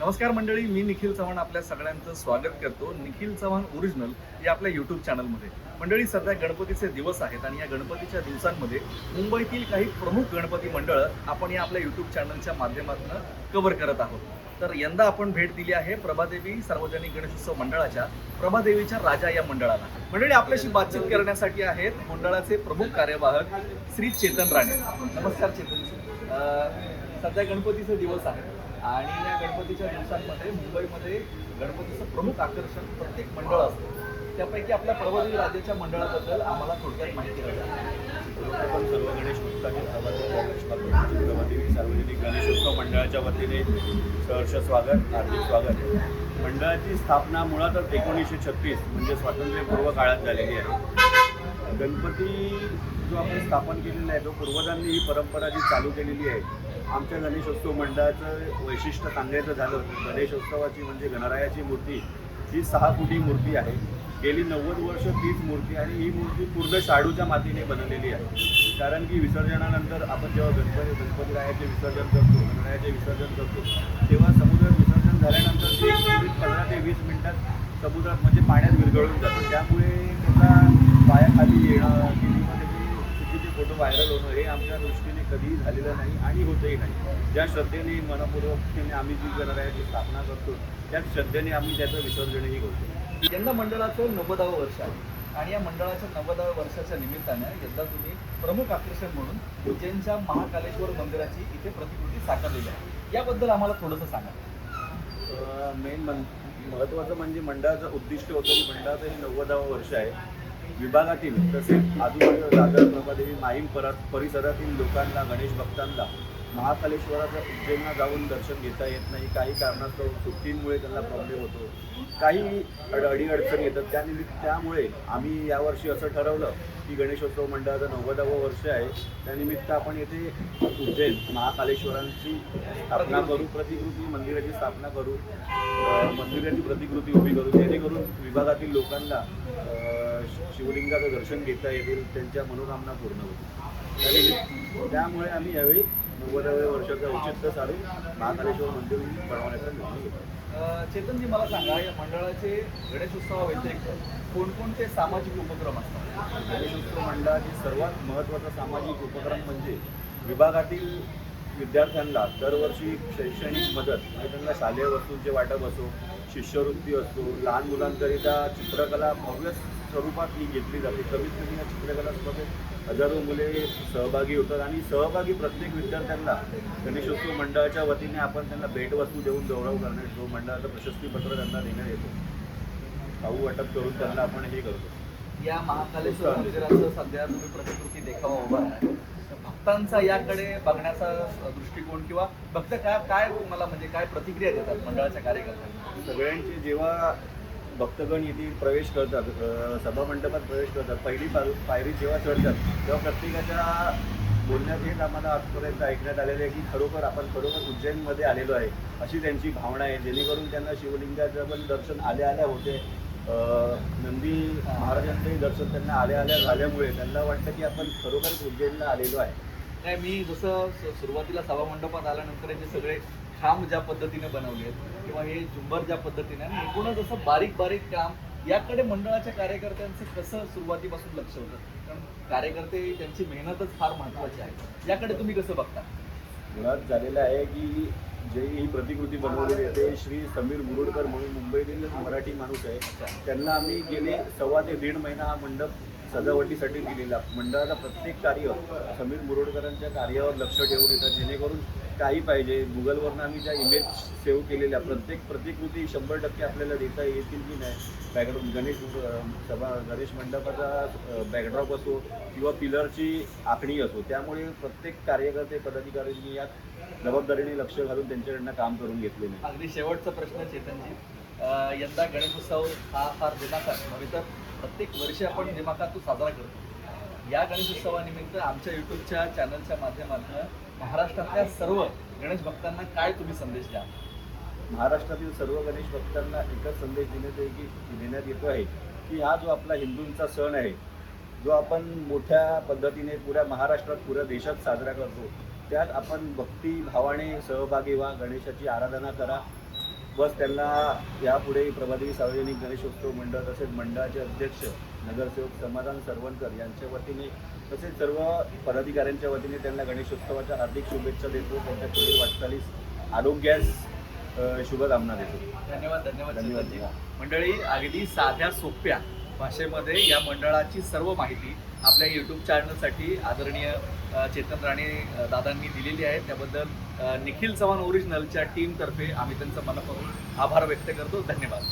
नमस्कार मंडळी मी निखिल चव्हाण आपल्या सगळ्यांचं स्वागत करतो. निखिल चव्हाण ओरिजिनल या आपल्या युट्यूब चॅनलमध्ये मंडळी सध्या गणपतीचे दिवस आहेत आणि या गणपतीच्या दिवसांमध्ये मुंबईतील काही प्रमुख गणपती मंडळं आपण या आपल्या युट्यूब चॅनलच्या माध्यमातून कव्हर करत आहोत. तर यंदा आपण भेट दिली आहे प्रभादेवी सार्वजनिक गणेशोत्सव मंडळाच्या प्रभादेवीच्या राजा या मंडळाला. मंडळी आपल्याशी बातचीत करण्यासाठी आहेत मंडळाचे प्रमुख कार्यवाहक श्री चेतन राणे. नमस्कार चेतन. सध्या गणपतीचे दिवस आहेत. आणि या गणपतीच्या दिवसांमध्ये मुंबईमध्ये गणपतीचं प्रमुख आकर्षण प्रत्येक मंडळ असतं. त्यापैकी आपल्या प्रभादेवी राज्याच्या मंडळाबद्दल आम्हाला थोडक्यात माहिती आपण सर्व गणेश भक्तांनी प्रभादेवी सार्वजनिक गणेशोत्सव मंडळाच्या वतीने सहर्ष स्वागत हार्दिक स्वागत मंडळाची स्थापना मुळातच एकोणीसशे छत्तीस म्हणजे स्वातंत्र्यपूर्व काळात झालेली आहे. गणपती जो आपण स्थापन केलेला आहे तो पूर्वजांनी ही परंपरा जी चालू केलेली आहे आमच्या गणेशोत्सव मंडळाचं वैशिष्ट्य सांगायचं झालं तर गणेशोत्सवाची म्हणजे गणरायाची मूर्ती ही सहा फुटी मूर्ती आहे. गेली नव्वद वर्ष तीच मूर्ती आणि ही मूर्ती पूर्ण शाडूच्या मातीने बनवलेली आहे. कारण की विसर्जनानंतर आपण जेव्हा गणपती गणपती रायाचे विसर्जन करतो गणरायाचे विसर्जन करतो तेव्हा समुद्रात विसर्जन झाल्यानंतर ते पंधरा ते वीस मिनटात समुद्रात म्हणजे पाण्यात विरघळून जातं. त्यामुळे त्याचा पायाखाली येणं किंवा त्याचे चुकीचे फोटो व्हायरल होणं हे आमच्या दृष्टीने कधीही झालेलं नाही आणि होतही नाही. ज्या श्रद्धेने मनपूर्वकतेने आम्ही जी गणरायाची स्थापना करतो त्याच श्रद्धेने आम्ही त्याचं विसर्जनही करतो. यंदा मंडळाचं नव्वदावं वर्ष आहे आणि या मंडळाच्या नव्वदाव्या वर्षाच्या निमित्तानं यंदा तुम्ही प्रमुख आकर्षण म्हणून उज्जैनच्या महाकालेश्वर मंदिराची इथे प्रतिकृती साकारलेली आहे. याबद्दल आम्हाला थोडंसं सांगा. मेन मन महत्त्वाचं म्हणजे मंडळाचं उद्दिष्ट होतं की मंडळाचं हे नव्वदावं वर्ष आहे. विभागातील तसेच आजूबाजूला दादर प्रभादेवी माहीम परत परिसरातील लोकांना गणेश भक्तांना महाकालेश्वराच्या उज्जैनला जाऊन दर्शन घेता येत नाही. काही कारणास्तव सुट्टींमुळे त्यांना प्रॉब्लेम होतो. काही अडीअडचण अडीअडचणी येतात. त्यानिमित्त त्यामुळे आम्ही यावर्षी असं ठरवलं की गणेशोत्सव मंडळाचं नव्वदावं वर्ष आहे. त्यानिमित्त आपण येथे उज्जैन महाकालेश्वरांची स्थापना करू प्रतिकृती मंदिराची स्थापना करू मंदिराची प्रतिकृती उभी करू. जेणेकरून विभागातील लोकांना शिवलिंगाचं दर्शन घेता येतील त्यांच्या मनोकामना पूर्ण होतील. त्यामुळे आम्ही यावेळी नव्वदाव्या वर्षाचं औचित्य साधून महाकालेश्वर मंदिर बनवण्याचा निर्णय घेतला. चेतनजी मला सांगा या मंडळाचे गणेशोत्सवाव्यतिरिक्त कोणकोणते सामाजिक उपक्रम असतात? गणेशोत्सव मंडळाचे सर्वात महत्त्वाचा सामाजिक उपक्रम म्हणजे विभागातील विद्यार्थ्यांना दरवर्षी शैक्षणिक मदत म्हणजे त्यांना शालेय वस्तूंचे वाटप असो शिष्यवृत्ती असतो लहान मुलांकरिता चित्रकला भव्य स्वरूपात ही घेतली जाते. कमीत कमी या चित्रकला स्पर्धेत हजारो मुले सहभागी होतात आणि सहभागी प्रत्येक विद्यार्थ्यांना गणेशोत्सव मंडळाच्या वतीने आपण त्यांना भेटवस्तू देऊन गौरव करण्यात येतो मंडळाचं प्रशस्तीपत्र त्यांना देण्यात येतो. खाऊ वाटप करून त्यांना आपण हे करतो. या महाकालेश्वर मंदिराचं सध्या तुम्ही प्रतिकृती देखावा उभा आहे. भक्तांचा याकडे बघण्याचा दृष्टिकोन किंवा भक्त काय काय मला म्हणजे काय प्रतिक्रिया देतात मंडळाच्या कार्यकर्त्यांना? सगळ्यांचे जेव्हा भक्तगण येथे प्रवेश करतात सभामंडपात प्रवेश करतात. पहिली पाय- पायरी जेव्हा चढतात तेव्हा प्रत्येकाच्या बोलण्यात हेच आम्हाला आजपर्यंत ऐकण्यात आलेलं आहे की खरोखर आपण खरोखर उज्जैनमध्ये आलेलो आहे अशी त्यांची भावना आहे. जेणेकरून त्यांना शिवलिंगाचं पण दर्शन आल्या आल्या होते. नंदी महाराजांचंही दर्शन त्यांना आल्या आल्या झाल्यामुळे त्यांना वाटतं की आपण खरोखर उज्जैनला आलेलो आहे. काय मी जसं सुरुवातीला सभामंडपात आल्यानंतर हे सगळे खांब ज्या पद्धतीने बनवले आहेत किंवा हे झुंबर ज्या पद्धतीने एकूणच असं बारीक बारीक काम याकडे मंडळाच्या कार्यकर्त्यांचं कसं सुरुवातीपासून लक्ष होतं? कारण कार्यकर्ते त्यांची मेहनतच फार महत्वाची आहे. याकडे तुम्ही कसं बघता? मुळात झालेलं आहे की जे ही प्रतिकृती बनवलेली आहे ते श्री समीर मुरुडकर म्हणून मुंबईतील मराठी माणूस आहे. त्यांना आम्ही गेले सव्वा ते दीड महिना हा मंडप सजावटीसाठी दिलेला मंडळाचा प्रत्येक कार्य समीर मुरोडकरांच्या कार्यावर लक्ष ठेवून येतात जेणेकरून काही पाहिजे. गुगलवरनं आम्ही ज्या इमेज सेव्ह केलेल्या प्रत्येक प्रतिकृती शंभर टक्के आपल्याला देता येतील की नाही? बॅकग्राऊंड गणेश सभा गणेश मंडपाचा बॅकड्रॉप असो किंवा पिलरची आखणी असो त्यामुळे प्रत्येक कार्यकर्ते पदाधिकाऱ्यांनी यात जबाबदारीने लक्ष घालून त्यांच्याकडनं काम करून घेतलेले अगदी शेवटचा प्रश्न चेतनजी. यंदा गणेशोत्सव हा फार दिमाखात नव्हे म्हणजे तर प्रत्येक वर्षी आपण दिमाखातून साजरा करतो. या गणेशोत्सवानिमित्त आमच्या युट्यूबच्या चॅनलच्या माध्यमातून महाराष्ट्रातल्या सर्व गणेश भक्तांना काय तुम्ही संदेश द्या महाराष्ट्रातील सर्व गणेश भक्तांना एकच संदेश देण्यात की देण्यात येतो आहे की हा जो आपला हिंदूंचा सण आहे जो आपण मोठ्या पद्धतीने पुऱ्या महाराष्ट्रात पुऱ्या देशात साजरा करतो त्यात आपण भक्ती भावाने सहभागी व्हा गणेशाची आराधना करा बस त्यांना यापुढे प्रभादेवी सार्वजनिक गणेशोत्सव मंडळ तसेच मंडळाचे अध्यक्ष नगरसेवक समाधान सरवणकर यांच्या वतीने तसेच सर्व पदाधिकाऱ्यांच्या वतीने त्यांना गणेशोत्सवाच्या हार्दिक शुभेच्छा देतो. त्यांच्या पुढील वाटचालीस आरोग्यास शुभकामना देतो. धन्यवाद धन्यवाद धन्यवाद. मंडळी अगदी साध्या सोप्या भाषेमध्ये या मंडळाची सर्व माहिती आपल्या यूट्यूब चॅनलसाठी आदरणीय चेतन राणे दादांनी दिलेली आहे. त्याबद्दल निखिल चव्हाण ओरिजिनलच्या टीमतर्फे आम्ही त्यांचा मनापासून आभार व्यक्त करतो. धन्यवाद.